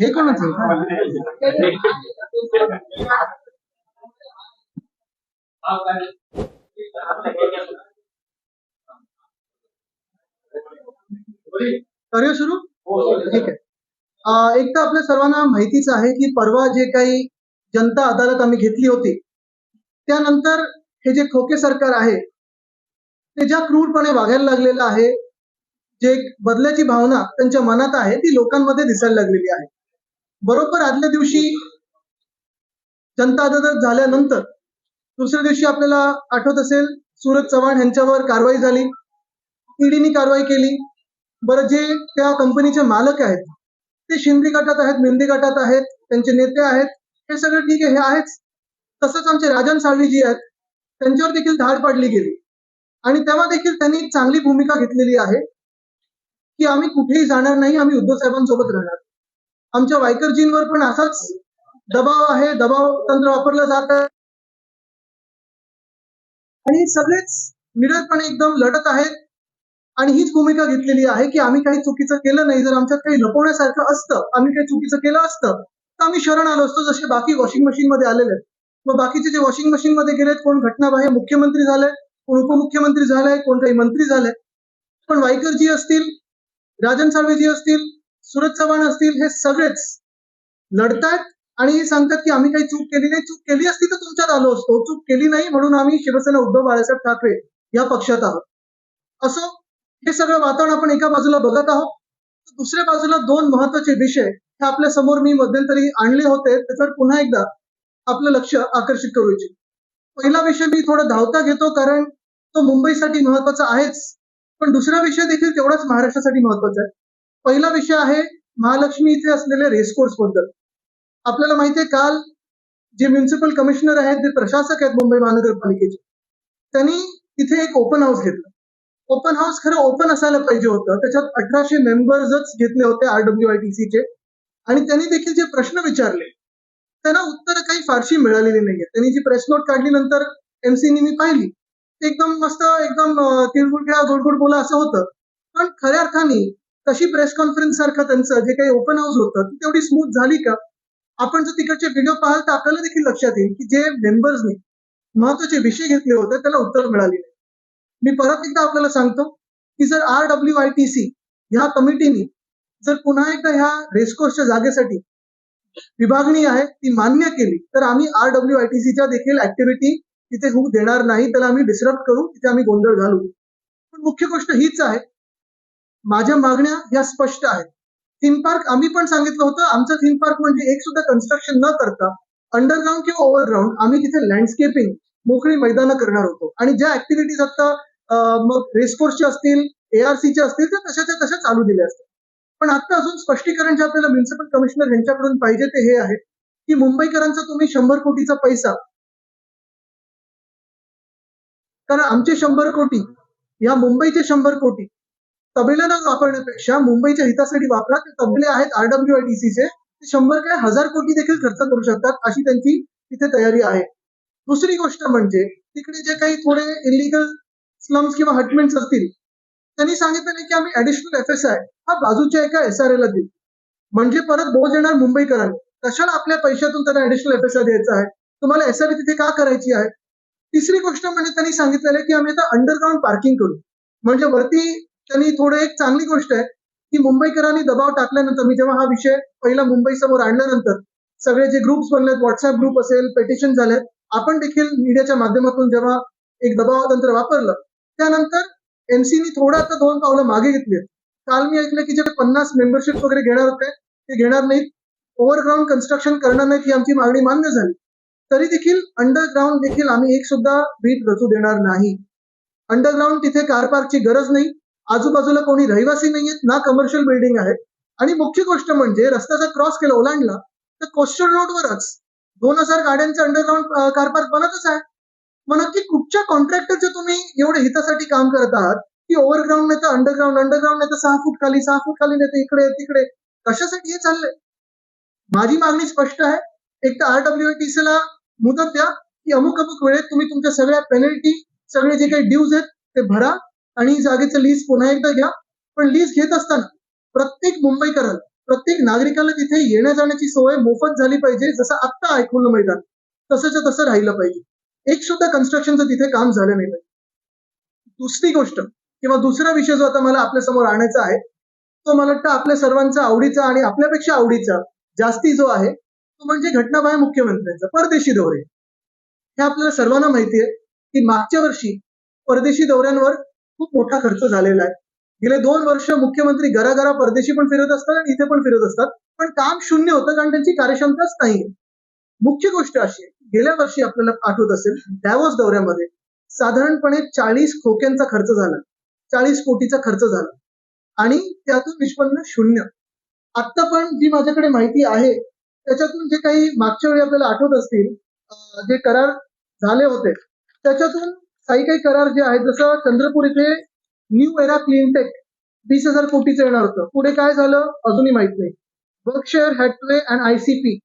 हे कोणाच? करूया सुरू? ठीक आहे. एक तर आपल्या सर्वांना माहितीच आहे की परवा जे काही जनता अदालत आम्ही घेतली होती त्यानंतर हे जे खोके सरकार आहे ते ज्या क्रूरपणे वागायला लागलेलं आहे जे एक बदल्याची भावना त्यांच्या मनात आहे ती लोकांमध्ये दिसायला लागलेली आहे. बरोबर आदल्या दिवशी जनता अदालत झाल्यानंतर दुसऱ्या दिवशी आपल्याला आठवत असेल सूरज चव्हाण यांच्यावर कारवाई झाली. ईडीने कारवाई केली. बरं जे त्या कंपनीचे मालक आहेत ते शिंदे गटात आहेत मेंदे गटात आहेत त्यांचे नेते आहेत हे सगळं ठीक आहे हे आहेच. तसंच आमचे राजन साळवी जी आहेत त्यांच्यावर देखील धाड पाडली गेली. आणि तेव्हा देखील त्यांनी एक चांगली भूमिका घेतलेली आहे. की आम्ही कुठेही जाणार नाही आम्ही उद्धव साहेबांसोबत राहणार. आमच्या वायकरजींवर पण असाच दबाव आहे दबाव तंत्र वापरलं जात आहे. आणि सगळेच निडरपणे एकदम लढत आहेत. आणि हीच भूमिका घेतलेली आहे की आम्ही काही चुकीचं केलं नाही. जर आमच्यात काही लपवण्यासारखं असतं आम्ही काही चुकीचं केलं असतं तर आम्ही शरण आलो असतो. जसे बाकी वॉशिंग मशीन मध्ये आलेले आहेत. मग बाकीचे जे वॉशिंग मशीन मध्ये गेलेत कोण घटनाबाह्य मुख्यमंत्री झाले कोण उपमुख्यमंत्री झालाय कोण काही मंत्री झाले. पण वायकरजी असतील राजन साळवेजी असतील सुरज चव्हाण असतील हे सगळेच लढतायत आणि सांगतात की आम्ही काही चूक केली नाही. चूक केली असती तर तुमच्यात आलो असतो. चूक केली नाही म्हणून आम्ही शिवसेना उद्धव बाळासाहेब ठाकरे या पक्षात आहोत. असो हे सगळं वातावरण आपण एका बाजूला बघत आहोत. दुसऱ्या बाजूला दोन महत्त्वाचे विषय हे आपल्यासमोर मी मध्यंतरी आणले होते. त्याच्यावर पुन्हा एकदा आपलं लक्ष आकर्षित करू इच्छितो. पहिला विषय मी थोडा धावता घेतो कारण तो मुंबईसाठी महत्त्वाचा आहेच. पण दुसरा विषय देखील तेवढाच महाराष्ट्रासाठी महत्त्वाचा आहे. पहिला विषय आहे महालक्ष्मी इथे असलेल्या रेसकोर्सबद्दल. आपल्याला माहिती आहे काल जे म्युन्सिपल कमिशनर आहेत जे प्रशासक आहेत मुंबई महानगरपालिकेचे त्यांनी तिथे एक ओपन हाऊस घेतलं. ओपन हाऊस खरं ओपन असायला पाहिजे होतं. त्याच्यात अठराशे मेंबर्सच घेतले होते आरडब्ल्यू आय टी सीचे आणि त्यांनी देखील जे प्रश्न विचारले त्यांना उत्तर काही फारशी मिळालेली नाहीये त्यांनी जी प्रेस नोट काढली नंतर एमसीनी मी पाहिली एकदम मस्त एकदम अं, तिळगुळ खेळा गोडगुड बोला असं होतं. पण खऱ्या अर्थाने तशी प्रेस कॉन्फरन्स सारखं त्यांचं जे काही ओपन हाऊस होतं ती तेवढी स्मूथ झाली का? आपण जर तिकडचे व्हिडिओ पाहाल तर आपल्याला देखील लक्षात येईल की जे मेंबर्सनी महत्त्वाचे विषय घेतले होते त्याला उत्तर मिळाले. नाही मी परत एकदा आपल्याला सांगतो की जर R W I T C ह्या कमिटीने जर पुन्हा एकदा ह्या रेसकोर्सच्या जागेसाठी विभागणी आहे ती मान्य केली तर आम्ही आर डब्ल्यू आय टी सीच्या देखील ऍक्टिव्हिटी तिथे होऊ देणार नाही त्याला आम्ही डिस्टर्ब करू तिथे आम्ही गोंधळ घालू. पण मुख्य गोष्ट हीच आहे माझ्या मागण्या या स्पष्ट आहेत. थीम पार्क आम्ही पण सांगितलं होतं आमचं थीम पार्क म्हणजे एक सुद्धा कन्स्ट्रक्शन न करता अंडरग्राऊंड किंवा ओव्हरग्राऊंड आम्ही तिथे लँडस्केपिंग मोकळी मैदानं करणार होतो. आणि ज्या ऍक्टिव्हिटीज आता मग रेसकोर्सच्या असतील एआरसीच्या असतील त्या तशाच्या तशा चालू दिल्या असतील पण आता अजून स्पष्टीकरण जे आपल्याला म्युन्सिपल कमिशनर यांच्याकडून पाहिजे ते हे आहे की मुंबईकरांचा तुम्ही शंभर कोटीचा पैसा कारण आमचे शंभर कोटी या मुंबईचे शंभर कोटी तबेल्यानं वापरण्यापेक्षा मुंबईच्या हितासाठी वापरा ते तबले आहेत आरडब्ल्यू आय चे ते शंभर काय हजार कोटी देखील खर्च करू शकतात अशी त्यांची तिथे तयारी आहे. दुसरी गोष्ट म्हणजे तिकडे जे काही थोडे इलिगल स्लम्स किंवा हटमेंट्स असतील त्यांनी सांगितलं की आम्ही ऍडिशनल एफ एस आय हा बाजूच्या एका एस आर एला देऊ. म्हणजे परत बोज येणार मुंबईकरांना. कशाला आपल्या पैशातून त्यांना ऍडिशनल एफ एस आय द्यायचा आहे? तुम्हाला एस आर तिथे का करायची आहे? तिसरी गोष्ट म्हणजे त्यांनी सांगितलेलं आहे की आम्ही आता अंडरग्राऊंड पार्किंग करू. म्हणजे वरती त्यांनी थोडं एक चांगली गोष्ट आहे की मुंबईकरांनी दबाव टाकल्यानंतर मी जेव्हा हा विषय पहिला मुंबई समोर आणल्यानंतर सगळे जे ग्रुप्स बनलेत व्हॉट्सअप ग्रुप असेल पेटिशन झाले आपण देखील मीडियाच्या माध्यमातून जेव्हा एक दबाव तंत्र वापरलं त्यानंतर एमसीनी थोडं आता दोन पावलं मागे घेतली काल मी ऐकलं की जे पन्नास मेंबरशिप वगैरे घेणार होते ते घेणार नाहीत. ओव्हरग्राऊंड कन्स्ट्रक्शन करणार नाहीत ही आमची मागणी मान्य झाली. तरी देखील अंडरग्राऊंड देखील आम्ही एक सुद्धा भीत रचू देणार नाही. अंडरग्राऊंड तिथे कार पार्कची गरज नाही. आजूबाजूला कोणी रहिवासी नाहीयेत ना कमर्शियल बिल्डिंग आहे आणि मुख्य गोष्ट म्हणजे रस्त्याचा क्रॉस केला ओलांडला तर कोस्टल रोडवरच दोन हजार गाड्यांचं अंडरग्राऊंड कार पार्क बनतच आहे. मग नक्की कुठच्या कॉन्ट्रॅक्टरच्या तुम्ही एवढे हितासाठी काम करत आहात? की ओव्हरग्राऊंड नाही तर अंडरग्राऊंड अंडरग्राऊंड नाही तर सहा फूट खाली सहा फूट खाली नाही तर इकडे तिकडे. कशासाठी हे चाललंय? माझी मागणी स्पष्ट आहे. एक तर आरडब्ल्यू ला मुदत द्या की अमुक अमुक वेळेत तुम्ही तुमच्या सगळ्या पेनल्टी सगळे जे काही ड्यूज आहेत ते भरा आणि जागेचं लीज पुन्हा एकदा घ्या. पण लीज घेत असताना प्रत्येक मुंबईकराला प्रत्येक नागरिकाला तिथे येण्या जाण्याची सोय मोफत झाली पाहिजे जसं आत्ता ऐकून मैदान. तसंच तसं राहिलं पाहिजे. एक सुद्धा कन्स्ट्रक्शनचं तिथे काम झालं नाही पाहिजे. दुसरी गोष्ट किंवा दुसरा विषय जो आता मला आपल्यासमोर आणायचा आहे तो मला वाटतं आपल्या सर्वांचा आवडीचा आणि आपल्यापेक्षा आवडीचा जास्ती जो आहे तो म्हणजे घटनाबाह्य मुख्यमंत्र्यांचा परदेशी दौरे. हे आपल्याला सर्वांना माहिती आहे की मागच्या वर्षी परदेशी दौऱ्यांवर खूप मोठा खर्च झालेला आहे. गेले दोन वर्ष मुख्यमंत्री घराघरा परदेशी पण फिरत असतात आणि इथे पण फिरत असतात. पण काम शून्य होतं कारण त्यांची कार्यक्षमताच नाही मुख्य गोष्ट अशी आहे, गेल्या वर्षी आपल्याला आठवत असेल डॅवॉस दौऱ्यामध्ये साधारणपणे चाळीस खोक्यांचा खर्च झाला. चाळीस कोटीचा खर्च झाला. आणि त्यातून निष्पन्न शून्य. आत्ता पण जी माझ्याकडे माहिती आहे त्याच्यातून जे काही मागच्या वेळी आपल्याला आठवत असतील जे करार झाले होते त्याच्यातून काही काही करार जे आहेत जसं चंद्रपूर इथे न्यू एरा क्लीनटेक वीस हजार कोटीचं येणार होतं. पुढे काय झालं? अजूनही माहीत नाही. बर्कशेअर हॅटवे अँड आयसीपी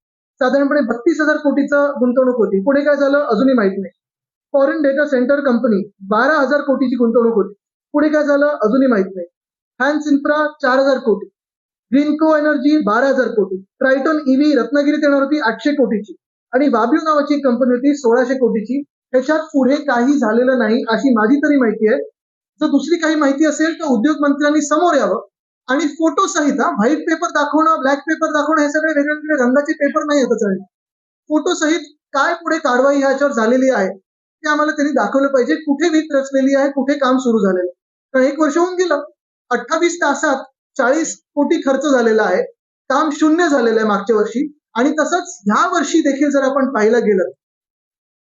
साधारणपणे बत्तीस हजार कोटीचं गुंतवणूक होती. पुढे काय झालं? अजूनही माहीत नाही. फॉरेन डेटा सेंटर कंपनी बारा हजार कोटीची गुंतवणूक होती. पुढे काय झालं? अजूनही माहीत नाही. हॅन्स इन्फ्रा चार हजार कोटी. ग्रीनको एनर्जी बारा हजार कोटी. ट्रायटॉन ईव्ही रत्नागिरीत येणार होती आठशे कोटीची. आणि वाब्यू नावाची एक कंपनी होती सोळाशे कोटीची. त्याच्यात पुढे काही झालेलं नाही अशी माझी तरी माहिती आहे. जर दुसरी काही माहिती असेल तर उद्योग मंत्र्यांनी समोर यावं. आणि फोटो सहित व्हाईट पेपर दाखवणं ब्लॅक पेपर दाखवणं हे सगळे वेगवेगळे रंगाचे पेपर नाही येत चालेल फोटो सहित काय पुढे कारवाई ह्याच्यावर झालेली आहे ते आम्हाला त्यांनी दाखवलं पाहिजे. कुठे वीज रचलेली आहे कुठे काम सुरू झालेलं आहे. कारण एक वर्ष होऊन गेलं. अठ्ठावीस तासात चाळीस कोटी खर्च झालेला आहे. काम शून्य झालेलं आहे मागच्या वर्षी. आणि तसंच ह्या वर्षी देखील जर आपण पाहिलं गेलं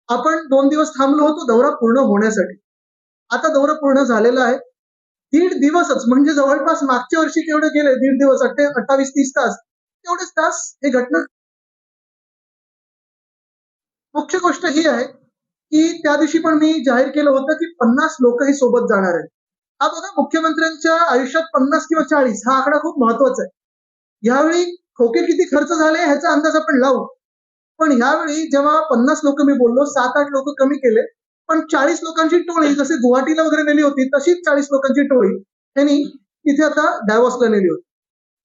आपण दोन दिवस थांबलो होतो दौरा पूर्ण होण्यासाठी. आता दौरा पूर्ण झालेला आहे. दीड दिवसच म्हणजे जवळपास मागच्या वर्षी केवढे गेले दीड दिवस अठ्ठे अठ्ठावीस तीस तास तेवढेच तास हे घटना मुख्य गोष्ट ही आहे की त्या दिवशी पण मी जाहीर केलं होतं की पन्नास लोक ही सोबत जाणार आहेत. हा बघा मुख्यमंत्र्यांच्या आयुष्यात पन्नास किंवा चाळीस हा आकडा खूप महत्त्वाचा आहे. यावेळी खोके किती खर्च झाले ह्याचा अंदाज आपण लावू. पण यावेळी जेव्हा पन्नास लोक मी बोललो सात आठ लोक कमी केले पण चाळीस लोकांची टोळी जसे गुवाहाटीला वगैरे नेली होती तशीच चाळीस लोकांची टोळी त्यांनी तिथे आता डायवॉसला नेली होती.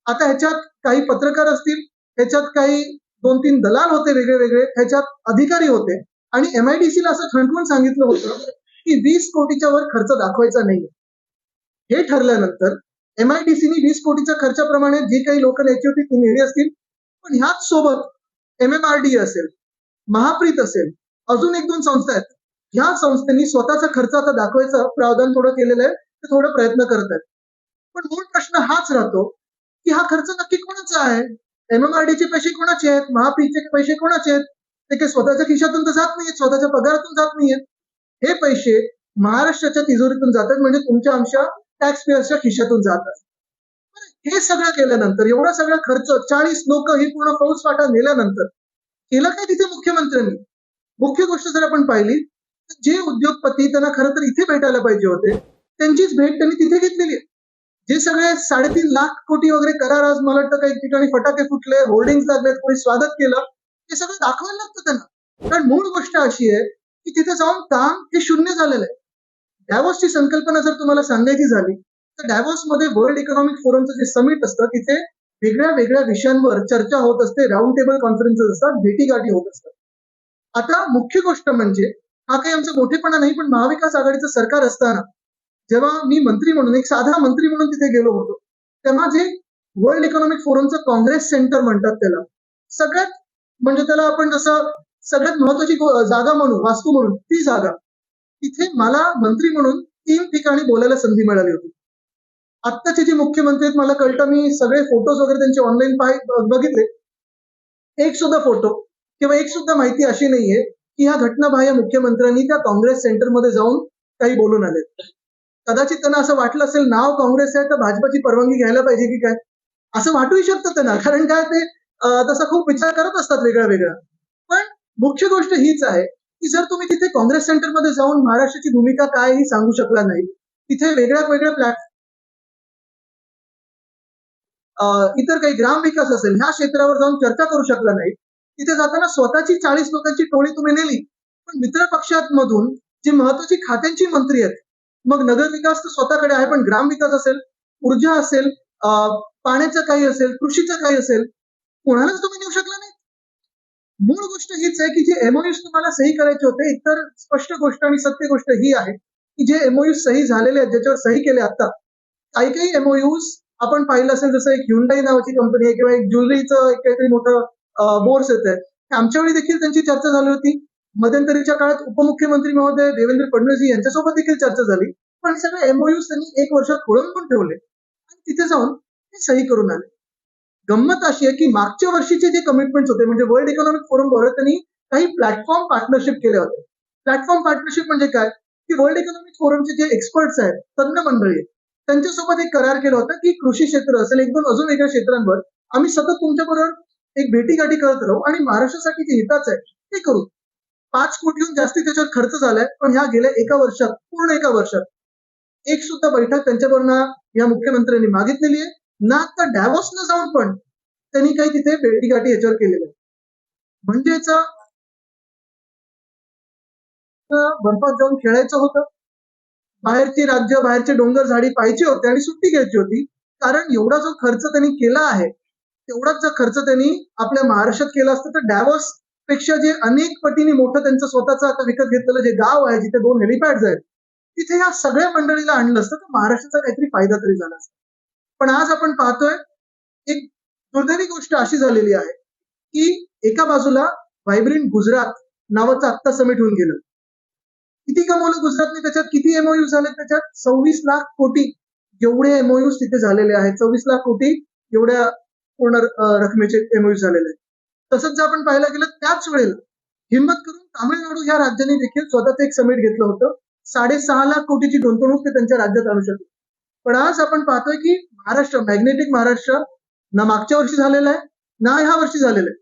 आता ह्याच्यात काही पत्रकार असतील ह्याच्यात काही दोन तीन दलाल होते वेगळे वेगळे ह्याच्यात अधिकारी होते आणि एमआयडीसीला असं खंडवून सांगितलं होतं की वीस कोटीच्या वर खर्च दाखवायचा नाही हे ठरल्यानंतर एमआयडीसीनी वीस कोटीच्या खर्चाप्रमाणे जी काही लोक न्यायची नेली असतील. पण ह्याच सोबत एम एम आर डी असेल महाप्रीत असेल अजून एक दोन संस्था आहेत. ह्या संस्थांनी स्वतःचा खर्च आता दाखवायचं प्रावधान थोडं केलेलं आहे. ते थोडं प्रयत्न करत आहेत. पण मूळ प्रश्न हाच राहतो की हा खर्च नक्की कोणाचा आहे? एमएमआरडीचे पैसे कोणाचे आहेत? महापीचे पैसे कोणाचे आहेत? ते काही स्वतःच्या खिशातून तर जात नाहीयेत स्वतःच्या पगारातून जात नाहीयेत. हे पैसे महाराष्ट्राच्या तिजोरीतून जातात म्हणजे तुमच्या आमच्या टॅक्स पेअर्सच्या खिशातून जात बरं, हे सगळं केल्यानंतर एवढा सगळा खर्च चाळीस लोक ही पूर्ण फौज फाटा नेल्यानंतर केलं काय तिथे मुख्यमंत्र्यांनी? मुख्य गोष्ट जर आपण पाहिली तर जे उद्योगपती त्यांना खरं तर इथे भेटायला पाहिजे होते त्यांचीच भेट त्यांनी तिथे घेतलेली आहे. जे सगळे साडेतीन लाख कोटी वगैरे करार आज मला वाटतं काही ठिकाणी फटाके फुटले होर्डिंग लागलेत कोणी स्वागत केलं हे सगळं दाखवायला लागतं त्यांना. कारण मूळ गोष्ट अशी आहे की तिथे जाऊन काम हे शून्य झालेलं आहे. डॅवॉसची संकल्पना जर तुम्हाला सांगायची झाली तर डॅवॉसमध्ये वर्ल्ड इकॉनॉमिक फोरमचं जे समिट असतं तिथे वेगळ्या वेगळ्या विषयांवर चर्चा होत असते राऊंड टेबल कॉन्फरन्सेस असतात भेटीगाठी होत असतात. आता मुख्य गोष्ट म्हणजे हा काही आमचा मोठेपणा नाही पण महाविकास आघाडीचं सरकार असताना जेव्हा मी मंत्री म्हणून एक साधा मंत्री म्हणून तिथे गेलो होतो तेव्हा जे वर्ल्ड इकॉनॉमिक फोरमचं काँग्रेस सेंटर म्हणतात त्याला सगळ्यात म्हणजे त्याला आपण जसं सगळ्यात महत्वाची जागा म्हणून वास्तू म्हणून ती जागा तिथे मला मंत्री म्हणून तीन ठिकाणी बोलायला संधी मिळाली होती. आत्ताचे जे मुख्यमंत्री आहेत मला कळतं मी सगळे फोटोज वगैरे त्यांचे ऑनलाईन पाय बघितले. एक सुद्धा फोटो किंवा एक सुद्धा माहिती अशी नाहीये की ह्या घटनाबाह्य मुख्यमंत्र्यांनी त्या काँग्रेस सेंटरमध्ये जाऊन काही बोलून आले. कदाचित त्यांना असं वाटलं असेल नाव काँग्रेस आहे तर भाजपाची परवानगी घ्यायला पाहिजे की काय? असं वाटूही शकतं त्यांना कारण काय ते तसा खूप विचार करत असतात वेगळा वेगळा पण मुख्य गोष्ट हीच आहे की जर तुम्ही तिथे काँग्रेस सेंटरमध्ये जाऊन महाराष्ट्राची भूमिका काय ही सांगू शकला नाही तिथे वेगळ्या वेगळ्या प्लॅट इतर काही ग्रामविकास असेल ह्या क्षेत्रावर जाऊन चर्चा करू शकला नाही. तिथे जाताना स्वतःची चाळीस लोकांची टोळी तुम्ही नेली. पण मित्र पक्षांमधून जी महत्वाची खात्यांची मंत्री आहेत मग नगरविकास तर स्वतःकडे आहे पण ग्रामविकास असेल ऊर्जा असेल अं, पाण्याचं काही असेल कृषीचं काही असेल कोणालाच तुम्ही नेऊ शकला नाही. मूळ गोष्ट हीच आहे की जे एमओयूज तुम्हाला सही करायचे होते इतर स्पष्ट गोष्ट आणि सत्य गोष्ट ही आहे की जे एमओयूज सही झालेले आहेत ज्याच्यावर सही केले आता. काही काही एमओयूज आपण पाहिलं असेल जसं एक ह्युंडाई नावाची कंपनी आहे किंवा एक ज्वेलरीचं एक काहीतरी मोठं बोर्स येत आहे. आमच्यावेळी देखील त्यांची चर्चा झाली होती. मध्यंतरीच्या काळात उपमुख्यमंत्री महोदय देवेंद्र फडणवीस यांच्यासोबत देखील चर्चा झाली. पण सगळे एमओयूज त्यांनी एक वर्षात खोळंबून पण ठेवले. आणि तिथे जाऊन ते सही करून आले. गंमत अशी आहे की मागच्या वर्षीचे जे कमिटमेंट्स होते म्हणजे वर्ल्ड इकॉनॉमिक फोरमवर त्यांनी काही प्लॅटफॉर्म पार्टनरशिप केले होते. प्लॅटफॉर्म पार्टनरशिप म्हणजे काय? की वर्ल्ड इकॉनॉमिक फोरमचे जे एक्सपर्ट्स आहेत तज्ञ मंडळी आहेत त्यांच्यासोबत एक करार केला होता की कृषी क्षेत्र असेल एक दोन अजून वेगळ्या क्षेत्रांवर आम्ही सतत तुमच्याबरोबर एक भेटीगाठी करत राहू आणि महाराष्ट्रासाठी जे हिताचं आहे ते करू. पाच कोटीहून जास्ती त्याच्यावर खर्च झालाय पण ह्या गेल्या एका वर्षात पूर्ण एका वर्षात एक सुद्धा बैठक त्यांच्याबरोबर या मुख्यमंत्र्यांनी मागितलेली आहे. ना आता डॅवॉसनं जाऊन पण त्यांनी काही तिथे भेटीगाठी याच्यावर केलेलं आहे म्हणजेच याचा बर्फात जाऊन खेळायचं होतं. बाहेरची राज्य बाहेरचे डोंगर झाडी पाहिजे होते आणि सुट्टी घ्यायची होती. कारण एवढा जो खर्च त्यांनी केला आहे तेवढाच जर खर्च त्यांनी आपल्या महाराष्ट्रात केला असतं तर डॅवॉसपेक्षा जे अनेक पटीने मोठं त्यांचं स्वतःचं आता विकत घेतलेलं जे गाव आहे जिथे दोन हेलिपॅड्स आहेत तिथे या सगळ्या मंडळीला आणलं असतं तर महाराष्ट्राचा काहीतरी फायदा तरी झाला असता. पण आज आपण पाहतोय एक दुर्दैवी गोष्ट अशी झालेली आहे की एका बाजूला व्हायब्रंट गुजरात नावाचं आत्ता समिट होऊन गेलं. किती कमवलं गुजरातने त्याच्यात? किती एमओयू झाले त्याच्यात? सव्वीस लाख कोटी एवढे एमओयू तिथे झालेले आहेत. सव्वीस लाख कोटी एवढ्या पूर्ण रकमेचे एमओयू झालेले आहेत. तसंच जर आपण पाहायला गेलं त्याच वेळेला हिंमत करून तामिळनाडू ह्या राज्याने देखील स्वतःच एक समिट घेतलं होतं. साडेसहा लाख कोटीची गुंतवणूक ते त्यांच्या राज्यात आणू शकले. पण आज आपण पाहतोय की महाराष्ट्र मॅग्नेटिक महाराष्ट्र ना मागच्या वर्षी झालेलं आहे ना ह्या वर्षी झालेलं आहे.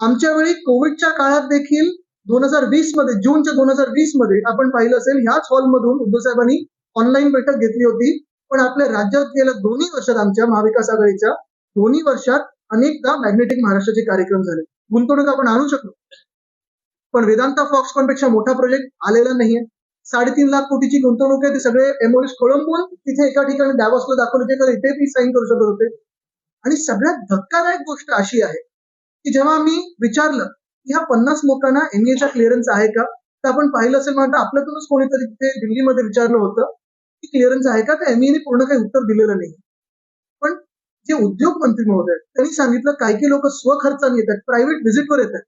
आमच्या वेळी कोविडच्या काळात देखील दोन हजार वीसमध्ये जूनच्या दोन हजार वीसमध्ये आपण पाहिलं असेल ह्याच हॉलमधून उद्धव साहेबांनी ऑनलाईन बैठक घेतली होती. पण आपल्या राज्यात गेल्या दोन्ही वर्षात आमच्या महाविकास आघाडीच्या दोन्ही वर्षात अनेकदा मॅग्नेटिक महाराष्ट्राचे कार्यक्रम झाले. गुंतवणूक आपण आणू शकलो. पण वेदांता फॉक्सकॉनपेक्षा मोठा प्रोजेक्ट आलेला नाहीये. साडेतीन लाख कोटीची गुंतवणूक आहे ते सगळे एमओएस खोळंबून तिथे एका ठिकाणी डॅवॉसला दाखवले होते तर इथे मी साईन करू शकत होते. आणि सगळ्यात धक्कादायक गोष्ट अशी आहे की जेव्हा आम्ही विचारलं की ह्या पन्नास लोकांना एनएचा क्लिअरन्स आहे का? तर आपण पाहिलं असेल म्हणता आपल्यातूनच कोणीतरी तिथे दिल्लीमध्ये विचारलं होतं की क्लिअरन्स आहे का? तर एमईने पूर्ण काही उत्तर दिलेलं नाही. पण जे उद्योग मंत्री महोदय आहेत, त्यांनी सांगितलं काही काही लोक स्वखर्चाने येतात प्रायव्हेट व्हिजिटवर येतात.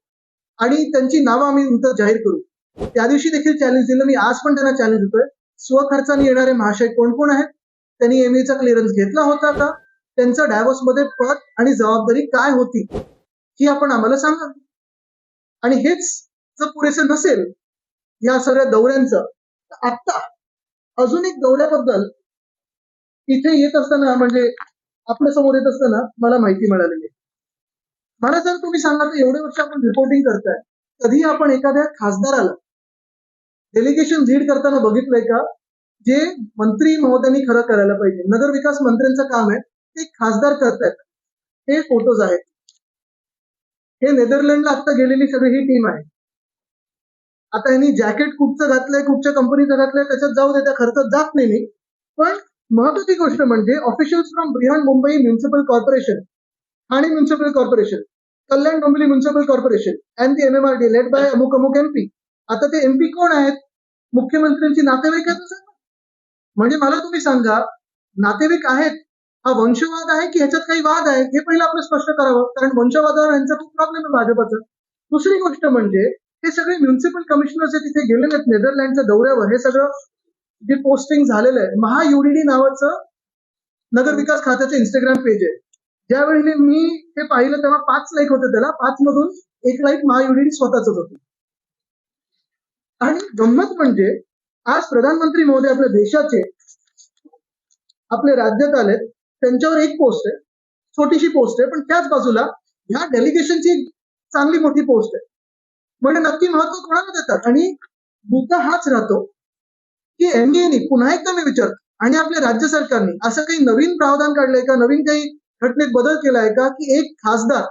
आणि त्यांची नावं आम्ही नंतर जाहीर करू. त्या दिवशी देखील चॅलेंज दिलं. मी आज पण त्यांना चॅलेंज देतोय. स्वखर्चाने येणारे महाशय कोण कोण आहेत? त्यांनी एमईचा क्लिअरन्स घेतला होता का? त्यांचं डायव्हर्समध्ये पद आणि जबाबदारी काय होती? ही आपण आम्हाला सांगा. आणि हेच जर पुरेसं नसेल या सगळ्या दौऱ्यांचं तर आत्ता अजून एक दौऱ्याबद्दल इथे येत असताना म्हणजे आपल्यासमोर येत असताना मला माहिती मिळालेली आहे. मला जर तुम्ही सांगा तर एवढे वर्ष आपण रिपोर्टिंग करताय कधी आपण एखाद्या खासदाराला डेलिगेशन लीड करताना बघितलंय का? जे मंत्री महोदयांनी खरं करायला पाहिजे. नगर विकास मंत्र्यांचं काम आहे. ते खासदार करतायत. हे फोटोज आहेत. हे नेदरलँडला आता गेलेली सगळी ही टीम आहे. आता यांनी जॅकेट कुठचं घातलंय कुठच्या कंपनीचं घातलंय त्याच्यात जाऊ दे त्या खर्चात जात नाही मी. पण महत्वाची गोष्ट म्हणजे officials from Brihan Mumbai municipal corporation Thane municipal corporation Kalyan Dombivli municipal corporation and the MMRD led by अमुक अमुक एमपी आता ते एमपी कोण आहेत? मुख्यमंत्र्यांची नातेवाईक आहेत ना म्हणजे मला तुम्ही सांगा नातेवाईक आहेत हा वंशवाद आहे की ह्याच्यात काही वाद आहे हे पहिलं आपलं स्पष्ट करावं कारण वंशवादावर यांचा खूप प्रॉब्लेम आहे भाजपाचा. दुसरी गोष्ट म्हणजे हे सगळे म्युन्सिपल कमिशनर जे तिथे गेलेले आहेत नेदरलँडच्या दौऱ्यावर. हे सगळं जे पोस्टिंग झालेलं आहे महायुडीडी नावाचं नगर विकास खात्याचं इंस्टाग्राम पेज आहे. ज्यावेळी मी हे पाहिलं तेव्हा पाच लाईक होते त्याला. पाच मधून एक लाईक महायुडीडी स्वतःच होती. आणि गंमत म्हणजे आज प्रधानमंत्री महोदय आपल्या देशाचे आपले राज्यात आलेत त्यांच्यावर एक पोस्ट आहे छोटीशी पोस्ट आहे पण त्याच बाजूला ह्या डेलिगेशनची चांगली मोठी पोस्ट आहे. म्हणजे नक्की महत्त्व कोणाला देतात? आणि मुद्दा हाच राहतो की एनडीएने पुन्हा एकदा मी विचारतो आणि आपल्या राज्य सरकारने असं काही नवीन प्रावधान काढलंय का? नवीन काही घटनेत बदल केलाय का? की एक खासदार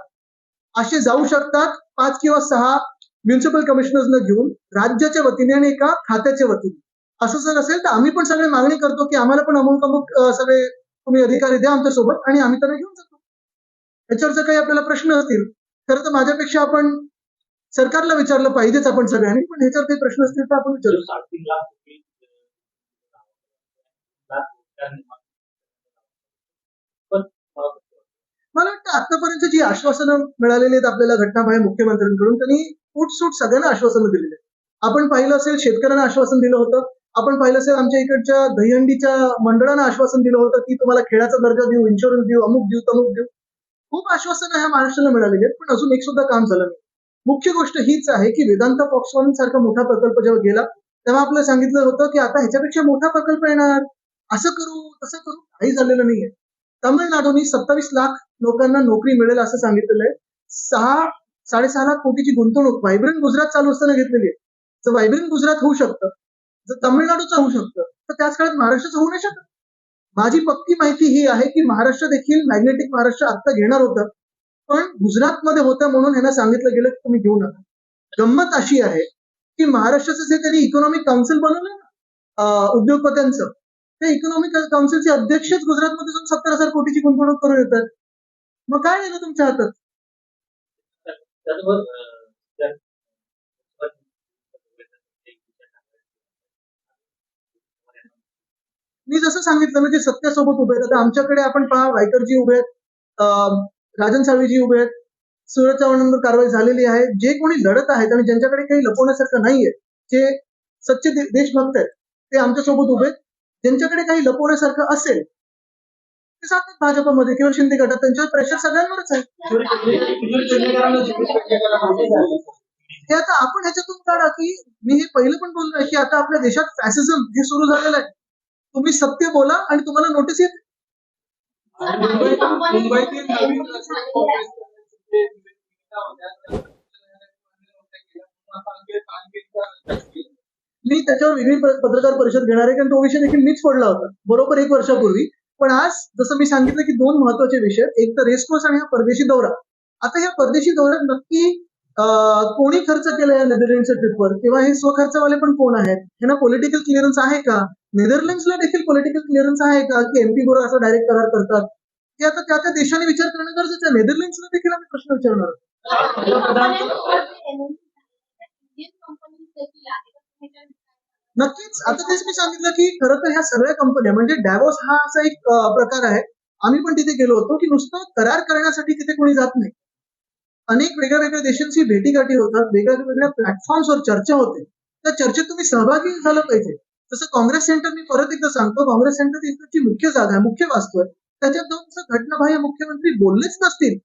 असे जाऊ शकतात पाच किंवा सहा म्युन्सिपल कमिशनर्सना घेऊन राज्याच्या वतीने आणि एका खात्याच्या वतीने. असं जर असेल तर आम्ही पण सगळे मागणी करतो की आम्हाला पण अमुक अमुक सगळे तुम्ही अधिकारी द्या आमच्यासोबत आणि आम्ही त्यांना घेऊन जातो. याच्यावर जर काही आपल्याला प्रश्न असतील खरं तर माझ्यापेक्षा आपण सरकारला विचारलं पाहिजेच आपण सगळ्यांनी पण ह्याच्यावर काही प्रश्न असतील तर आपण विचारू साडेतीन लाख कोटी लाख कोट्यांनी पण मला कसं वाटतं, मला वाटतं आतापर्यंत जी आश्वासनं मिळालेली आहेत आपल्याला घटनाबाह्य मुख्यमंत्र्यांकडून त्यांनी उठसूट सगळ्यांना आश्वासनं दिलेली आहेत. आपण पाहिलं असेल शेतकऱ्यांना आश्वासन दिलं होतं. आपण पाहिलं असेल आमच्या इकडच्या दहीहंडीच्या मंडळांना आश्वासन दिलं होतं की तुम्हाला खेळाचा दर्जा देऊ इन्शुरन्स देऊ अमुक देऊ तमुक देऊ. खूप आश्वासनं ह्या महाराष्ट्राला मिळालेली आहेत पण अजून एक सुद्धा काम झालं नाही. मुख्य गोष्ट हीच आहे की वेदांत फॉक्सकॉन सारखा मोठा प्रकल्प जेव्हा गेला तेव्हा आपल्याला सांगितलं होतं की आता ह्याच्यापेक्षा मोठा प्रकल्प येणार. असं करू तसं करू काही झालेलं नाहीये. तमिळनाडूनी सत्तावीस लाख लोकांना नोकरी मिळेल असं सांगितलेलं आहे. सहा साडेसहा लाख कोटीची गुंतवणूक व्हायब्रंट गुजरात चालू असताना घेतलेली आहे. जर व्हायब्रंट गुजरात होऊ शकतं जर तामिळनाडूचं होऊ शकतं तर त्याच काळात महाराष्ट्राचं होऊ नाही शकत. माझी पक्की माहिती ही आहे की महाराष्ट्र देखील मॅग्नेटिक महाराष्ट्र आत्ता घेणार होतं. पण गुजरातमध्ये होतं म्हणून ह्यांना सांगितलं गेलं की तुम्ही घेऊ नका. गंमत अशी आहे की महाराष्ट्राचं जे त्यांनी इकॉनॉमिक काउन्सिल बनवलं ना? उद्योगपत्यांचं. ते इकॉनॉमिक काउन्सिलचे अध्यक्षच गुजरातमध्ये जाऊन सत्तर हजार कोटीची गुंतवणूक करून येतात मग काय नेलं तुमच्या हातात? मी जसं सांगितलं म्हणजे सत्यासोबत उभे आहेत आमच्याकडे आपण पहा वायकरजी उभे आहेत राजन साळवीजी उभे आहेत सूरज चव्हाणांवर कारवाई झालेली आहे. जे कोणी लढत आहेत आणि ज्यांच्याकडे काही लपवण्यासारखं नाहीये जे सच्चे देशभक्त आहेत ते आमच्यासोबत उभे आहेत. ज्यांच्याकडे काही लपवण्यासारखं असेल ते जातात भाजपमध्ये किंवा शिंदे गटात त्यांच्यावर प्रेशर सगळ्यांवरच आहे. ते आता आपण ह्याच्यातून काढा की मी हे पहिलं पण बोललोय की आता आपल्या देशात फॅसिझम हे सुरू झालेलं आहे. तुम्ही सत्य बोला आणि तुम्हाला नोटीस येते. मी त्याच्यावर वेगळी पत्रकार परिषद घेणार आहे कारण तो विषय देखील मीच पडला होता. बरोबर एक वर्षापूर्वी. पण आज जसं मी सांगितलं की दोन महत्त्वाचे विषय एक तर रेसकोर्स आणि हा परदेशी दौरा. आता ह्या परदेशी दौऱ्यात नक्की कोणी खर्च केला या नेदरलँडच्या ट्रिपवर किंवा हे स्वखर्चवाले पण कोण आहेत? ह्यांना पॉलिटिकल क्लिअरन्स आहे का? नेदरलँड्सला देखील पॉलिटिकल क्लिअरन्स आहे का? की एमपी बरोबर असं डायरेक्ट करार करतात? हे आता त्या त्या देशाने विचार करणं गरजेचं आहे. नेदरलँड्सला देखील आम्ही प्रश्न विचारणार आहोत. नक्कीच. आता तेच मी सांगितलं की खरं तर ह्या सगळ्या कंपन्या म्हणजे डॅवोस हा असा एक प्रकार आहे. आम्ही पण तिथे गेलो होतो की नुसतं करार करण्यासाठी तिथे कोणी जात नाही. अनेक वेगळ्या वेगळ्या देशांची भेटीगाठी होतात वेगळ्या वेगळ्या प्लॅटफॉर्मवर चर्चा होते. त्या चर्चेत तुम्ही सहभागी झालं पाहिजे. जसं काँग्रेस सेंटर मी परत एकदा सांगतो काँग्रेस सेंटर इकडची मुख्य जागा आहे मुख्य वास्तू आहे. त्याच्यात जाऊन जर घटनाबाह्य मुख्यमंत्री बोललेच नसतील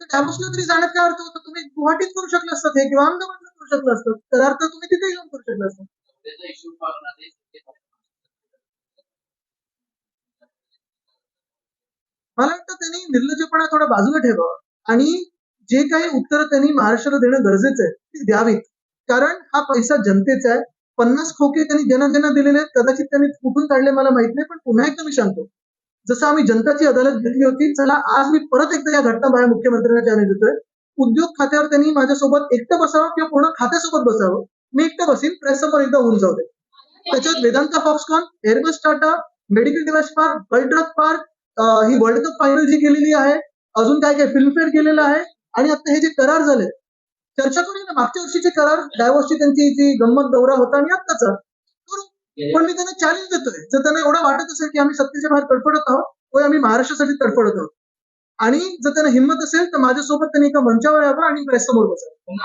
तर डॅमोसला तरी जाण्यात काय अर्थ होता? तुम्ही गुवाहाटीत करू शकले असतात हे किंवा अहमदाबादला करू शकलं असतं तर अर्थ तुम्ही तिथे येऊन करू शकला असतात. त्याचा issue पाहणारे मला वाटतं त्यांनी निर्लज्जपणा थोडा बाजूला ठेवावा. आणि जे काही उत्तर त्यांनी महाराष्ट्राला देणं गरजेचं आहे ते द्यावीत. कारण हा पैसा जनतेचा आहे. पन्नास खोके त्यांनी जनाजना दिलेले आहेत. कदाचित त्यांनी कुठून काढले मला माहीत नाही. पण पुन्हा एकदा मी सांगतो. जसं आम्ही जनताची अदालत घेतली होती चला आज मी परत एकदा या घटना बाहेर मुख्यमंत्र्यांना जाणीव देतोय. उद्योग खात्यावर त्यांनी माझ्यासोबत एकटं बसावं किंवा पूर्ण खात्यासोबत बसावं? मी एकटं बसीन प्रेस समोर एकदा होऊन जाऊ दे. त्याच्यात Vedanta Foxconn Airbus Tata medical device park truck park ही वर्ल्ड कप फायनल जी केलेली आहे अजून काय काय फिल्मफेअर केलेलं आहे आणि आता हे जे करार झाले चर्चा करूया ना मागच्या वर्षीचे करार डायव्हर्सची त्यांची जी गंमत दौरा होता आणि आत्ताचा पण मी त्यांना चॅलेंज देतोय जर त्यांना एवढं वाटत असेल की आम्ही सत्तेच्या बाहेर तडफडत आहोत होय आम्ही महाराष्ट्रासाठी तडफडत आहोत. आणि जर त्यांना हिंमत असेल तर माझ्यासोबत त्यांनी एका मंचावर यावं आणि प्रेस समोर बसावं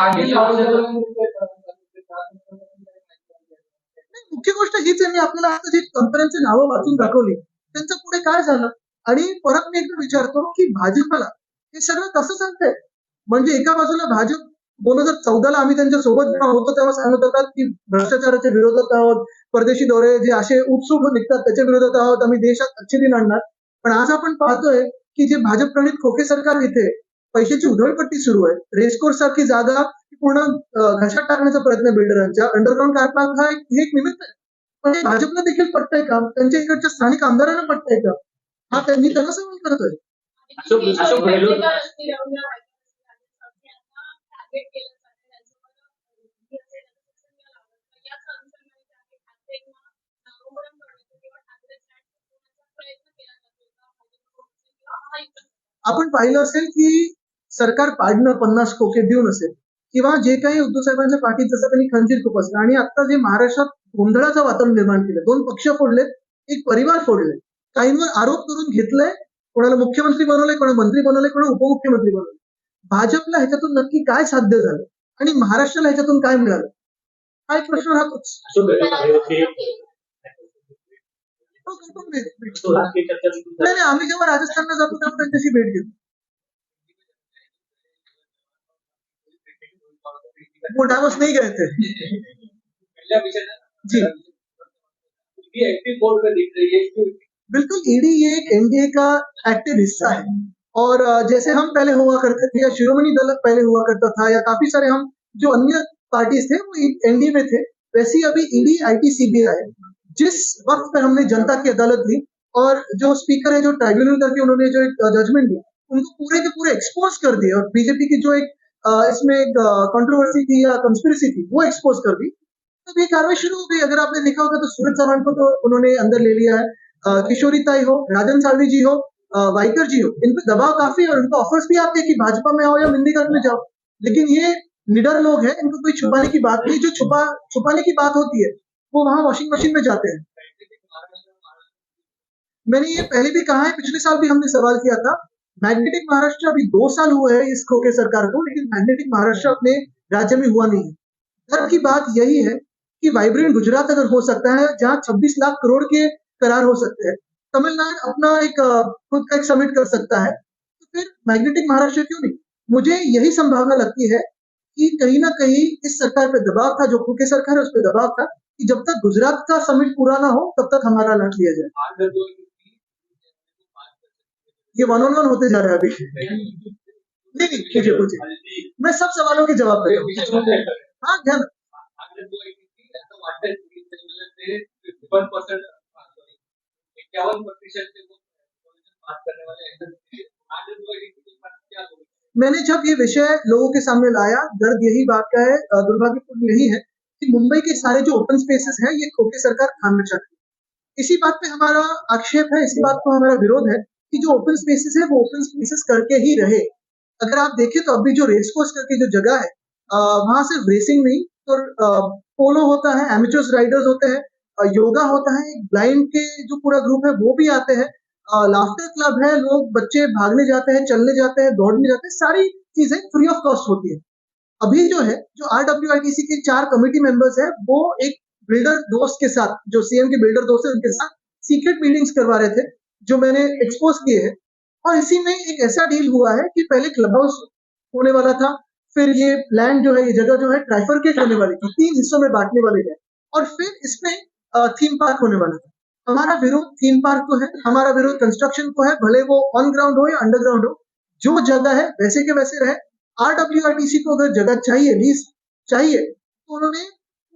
मुख्य गोष्ट हीच आहे मी आपल्याला आता जी कंपन्यांची नावं वाचून दाखवली त्यांचं पुढे काय झालं? आणि परत मी एकदा विचारतो की भाजपला हे सगळं कसं सांगतंय? म्हणजे एका बाजूला भाजप दोन हजार चौदाला आम्ही त्यांच्यासोबत होतो तेव्हा सांगत होतात की भ्रष्टाचाराच्या विरोधात आहोत परदेशी दौरे जे असे उत्सुक निघतात त्याच्या विरोधात आहोत आम्ही देशात अच्छे दिन आणणार. पण आज आपण पाहतोय की जे भाजप प्रणित खोके सरकार इथे पैशाची उधळपट्टी सुरू आहे. रेसकोर्स सारखी जागा पूर्ण घशात टाकण्याचा प्रयत्न बिल्डरांच्या अंडरग्राऊंड कार पार्क हा एक हे एक निमित्त आहे. पण हे भाजपला देखील पटतंय का? त्यांच्या इकडच्या स्थानिक आमदारांना पटतंय का? हा त्या- मी त्यांना सवाल करतोय आपण पाहिलं असेल की सरकार पाडणं पन्नास खोके देऊन असेल किंवा जे काही उद्धव साहेबांच्या पाठीत जसं त्यांनी खंजीर खुपसलं आणि आता जे महाराष्ट्रात गोंधळाचं वातावरण निर्माण केलं दोन पक्ष फोडलेत एक परिवार फोडले काहींवर आरोप करून घेतलंय कोणाला मुख्यमंत्री बनवलंय कोणाला मंत्री बनवलंय कोणाला उपमुख्यमंत्री बनवलंय. भाजपला ह्याच्यातून नक्की काय साध्य झालं? आणि महाराष्ट्राला ह्याच्यातून काय मिळालं? हा एक प्रश्न राहतोच. नाही नाही आम्ही जेव्हा राजस्थानला जातो तेव्हा त्यांच्याशी भेट घेतो. वो डावस नहीं गए थे। जी। है बिल्कुल ईडी ये एक एनडीए का एक्टिव हिस्सा है। और जैसे हम पहले हुआ करते थे या शिरोमणि दल पहले हुआ करता था या काफ़ी सारे हम जो अन्य पार्टीज़ थे वो एनडीए में थे। वैसे ही अभी ईडी आईटी सीबीआई जिस वक्त पे हमने जनता की अदालत ली और जो स्पीकर है जो ट्राइब्यूनल करके उन्होंने जो एक जजमेंट दी उनको पूरे के पूरे एक्सपोज कर दिए और बीजेपी की जो एक इसमें एक कंट्रोवर्सी थी या कंस्पिरेसी थी, वो एक्सपोज कर दी। तब ये कार्रवाई शुरू हो गई। अगर आपने देखा होगा तो सूरज चौहान को तो उन्होंने अंदर ले लिया है। किशोरी ताई हो, राजन सालवी जी हो वाइकर जी हो, इन पर दबाव काफ़ी है और इनको ऑफर्स भी हैं कि भाजपा में आओ या मिंदीगढ़ में जाओ। लेकिन ये निडर लोग हैं, इनको कोई छुपाने की बात नहीं। जो छुपा, छुपाने की बात होती है, वो वहाँ वॉशिंग मशीन में जाते हैं। मैंने ये पहले भी कहा है, पिछले साल भी हमने सवाल किया था मैग्नेटिक महाराष्ट्र अभी दो साल हुए हैं इस खोके सरकार को, लेकिन मैग्नेटिक महाराष्ट्र अपने राज्य में हुआ नहीं है। गर्व की बात यही है कि वाइब्रेंट गुजरात अगर हो सकता है, जहाँ 26 लाख करोड़ के करार हो सकते हैं, तमिलनाडु अपना एक खुद का एक समिट कर सकता है। तो फिर मैग्नेटिक महाराष्ट्र क्यों नहीं? मुझे यही संभावना लगती है कि कहीं ना कहीं इस सरकार पे दबाव था, जो खोके सरकार है, उस पर दबाव था कि जब तक गुजरात का समिट पूरा ना हो, तब तक हमारा लाट लिया जाए। ये वन ऑन वन होते जा रहा है अभी। नहीं नहीं पूछिए पूछिए। मैं सब सवालों के जवाब देता हूँ। हाँ ध्यान दो क्या लोग मैंने जब ये विषय लोगों के सामने लाया दर्द यही बात का है दुर्भाग्यपूर्ण यही है कि मुंबई के सारे जो ओपन स्पेसेस हैं ये खोके सरकार खाना चाहती है इसी बात पे हमारा आक्षेप है इसी बात को हमारा विरोध है। कि जो ओपन स्पेसेस है, वो ओपन स्पेसेस करके ही रहे। अगर आप देखें तो अभी जो रेस कोर्स करके जो जगह है वहाँ सिर्फ़ रेसिंग नहीं तो पोलो होता है एमेचर्स राइडर्स होते हैं योगा होता है ब्लाइंड के जो पूरा ग्रुप है, वो भी आते हैं। लाफ्टर क्लब है, लोग बच्चे भागने जाते हैं, चलने जाते हैं, दौड़ने जाते हैं, सारी चीज़ें फ्री ऑफ़ कॉस्ट होती है। अभी जो है, जो आर डब्ल्यू के चार कमेटी मेंबर्स है, वो एक बिल्डर दोस्त के साथ, जो सीएम के बिल्डर दोस्त है, उनके साथ सीक्रेट मीटिंग्स करवा रहे थे। जो मैंने एक्सपोज किए हैं। और इसी में एक ऐसा डील हुआ है कि पहले क्लब हाउस होने वाला था, फिर ये लैंड जो है, ये जगह जो है ट्राइफरकेट होने वाली थी। तीन हिस्सों में बांटने वाले थे और फिर इसमें थीम पार्क होने वाला था। हमारा विरोध थीम पार्क को है, हमारा विरोध कंस्ट्रक्शन को है, भले वो ऑन ग्राउंड हो या अंडरग्राउंड हो, जो जगह है, वैसे के वैसे रहे। आर डब्ल्यू को अगर जगह चाहिए लीज चाहिए तो उन्होंने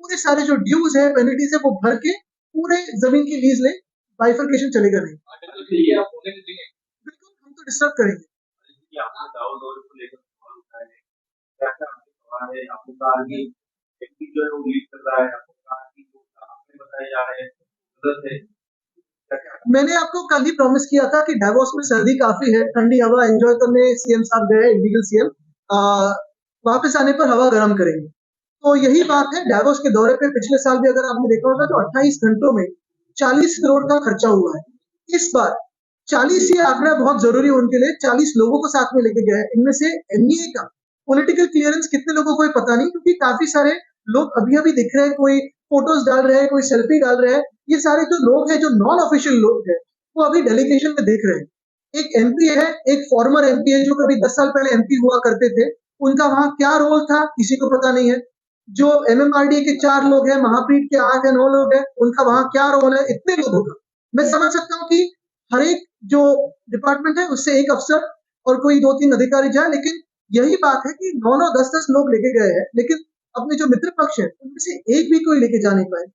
पूरे सारे जो ड्यूज है पेनल्टीज है, वो भर के पूरे ज़मीन की लीज ले। बाइफर्केशन चलेगा नहीं। आठ दस दो ये आप होने देंगे। बिल्कुल हम तो डिस्टर्ब करेंगे। कि आपने दाऊद और को लेकर सवाल उठाए हैं। क्या क्या आपके सवाल है? आपने कहा कि व्यक्ति जो है वो लीड कर रहा है। आपने कहा कि जो आपने बताए जा रहे हैं गलत है। क्या क्या? मैंने आपको कल ही प्रॉमिस किया था कि डावोस में सर्दी काफी है ठंडी हवा एंजॉय करने सीएम साहब गए इलीगल सीएम वापस आने पर हवा गर्म करेंगे। तो यही बात है डावोस के दौरे पे पिछले साल भी अगर आपने देखा होगा तो 28 घंटों में 40 करोड़ का खर्चा हुआ है। इस बार 40 ये आंकड़ा बहुत ज़रूरी है उनके लिए। 40 लोगों को साथ में लेके गए हैं। इनमें से एनडीए का पॉलिटिकल क्लियरेंस कितने लोगों को पता नहीं, क्योंकि काफ़ी सारे लोग अभी अभी दिख रहे हैं, कोई फ़ोटोज़ डाल रहे हैं, कोई सेल्फी डाल रहे हैं। ये सारे जो लोग हैं, जो नॉन ऑफिशियल लोग हैं, वो अभी डेलीगेशन में देख रहे हैं। एक एमपी है, एक फॉर्मर एमपी है, जो कभी दस साल पहले एमपी हुआ करते थे। उनका वहाँ क्या रोल था, किसी को पता नहीं है। जो एमएमआरडी के चार लोग हैं महाप्रीत के आठ या नौ लोग हैं, उनका वहाँ क्या रोल है, इतने लोगों का मैं समझ सकता हूँ कि हर एक जो डिपार्टमेंट है, उससे एक अफसर और कोई दो तीन अधिकारी जाए, लेकिन यही बात है कि नौ नौ दस दस लोग लेके गए हैं, लेकिन अपने जो मित्र पक्ष है, उनमें से एक भी कोई लेके जा नहीं पाए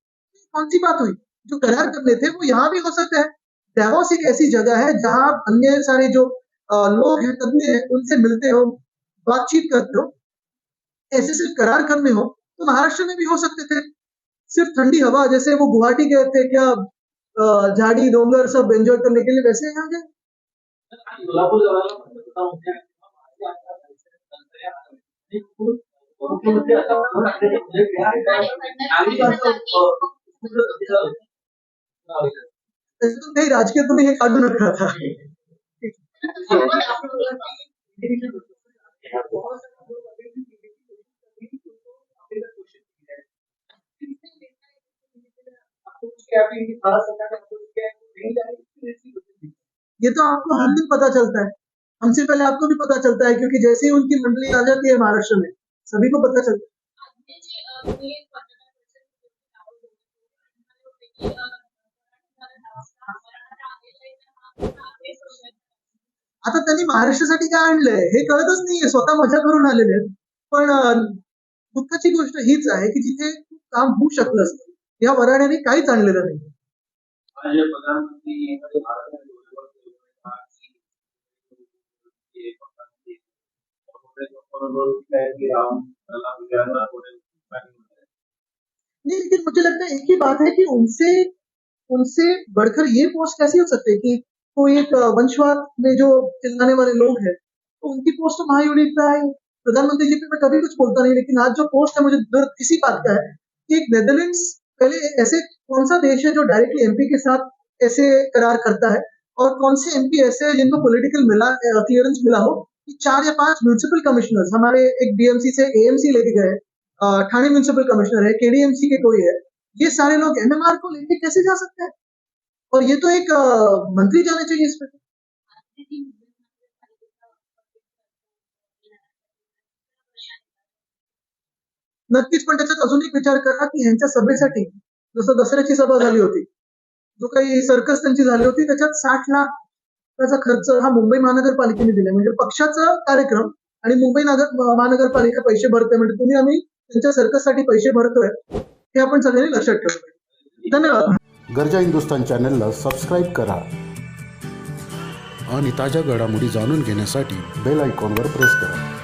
कौन सी बात हुई? जो करार करने थे, वो यहाँ भी हो सकते हैं। डेवोस एक ऐसी जगह है, जहाँ आप अन्य सारे जो लोग हैं तज्ञ हैं, उनसे मिलते हो, बातचीत करते हो ऐसे सिर्फ़ करार करने हो तो महाराष्ट्र में भी हो सकते थे। सिर्फ़ ठंडी हवा जैसे वो गुवाहाटी गए थे क्या झाड़ी डोंगर सब एंजॉय करने के लिए वैसे यहाँ गए। होता म्हणजे माझी आमदार नंतर या आणि खूप मुख्यमंत्री ये तो आपको हर दिन पता चलता है। हमसे पहले आपको भी पता चलता है क्योंकि जैसे ही उनकी मंडली आ जाती है महाराष्ट्र में सभी को पता चलता है. आता त्यांनी महाराष्ट्रासाठी काय आणलंय हे कळतच नाहीये स्वतः मज़ा करून आलेले आहेत पण दुःखाची गोष्ट हीच आहे की जिथे काम होऊ शकलं असतं या वराण्याने काहीच आणलेलं नाही. के कि कि लेकिन मुझे लगता है एक ही बात है कि उनसे उनसे बढ़कर ये पोस्ट कैसे हो सकती है कि कोई एक वंशवाद में जो चिल्लाने वाले लोग हैं तो उनकी पोस्ट तो महायूनिट पे है। प्रधानमंत्री जी पे मैं कभी कुछ बोलता नहीं लेकिन आज जो पोस्ट है मुझे दर्द इसी बात का है कि एक नेदरलैंड्स पहले ऐसे कौन सा देश है जो डायरेक्टली एमपी के साथ ऐसे करार करता है? और कौन से एमपी ऐसे हैं जिनको पॉलिटिकल मिला क्लियरेंस मिला हो कि चार या पाँच म्यूनिसिपल कमिश्नर्स हमारे एक बीएमसी से एएमसी लेके गए ठाणे म्यूनिसिपल कमिश्नर है केडीएमसी के कोई है, ये सारे लोग एमएमआर को लेके कैसे जा सकते हैं? और ये तो एक मंत्री जाने चाहिए इस पे। नक्कीच पण त्याच्यात अजून एक विचार करा की ह्यांच्या सभेसाठी जसं दसऱ्याची सभा झाली होती जो काही सर्कस त्यांची झाली होती त्याच्यात साठ लाख त्याचा खर्च हा मुंबई महानगरपालिकेने दिला म्हणजे पक्षाचा कार्यक्रम आणि मुंबई नगर महानगरपालिका पैसे भरते म्हणजे तुम्ही आम्ही त्यांच्या सर्कससाठी पैसे भरतोय हे आपण सगळ्यांनी लक्षात पाहिजे. धन्यवाद. गरजा हिंदुस्तान चॅनलला सबस्क्राईब करा. आणि ताज्या घडामोडी जाणून घेण्यासाठी बेल आयकॉनवर प्रेस करा.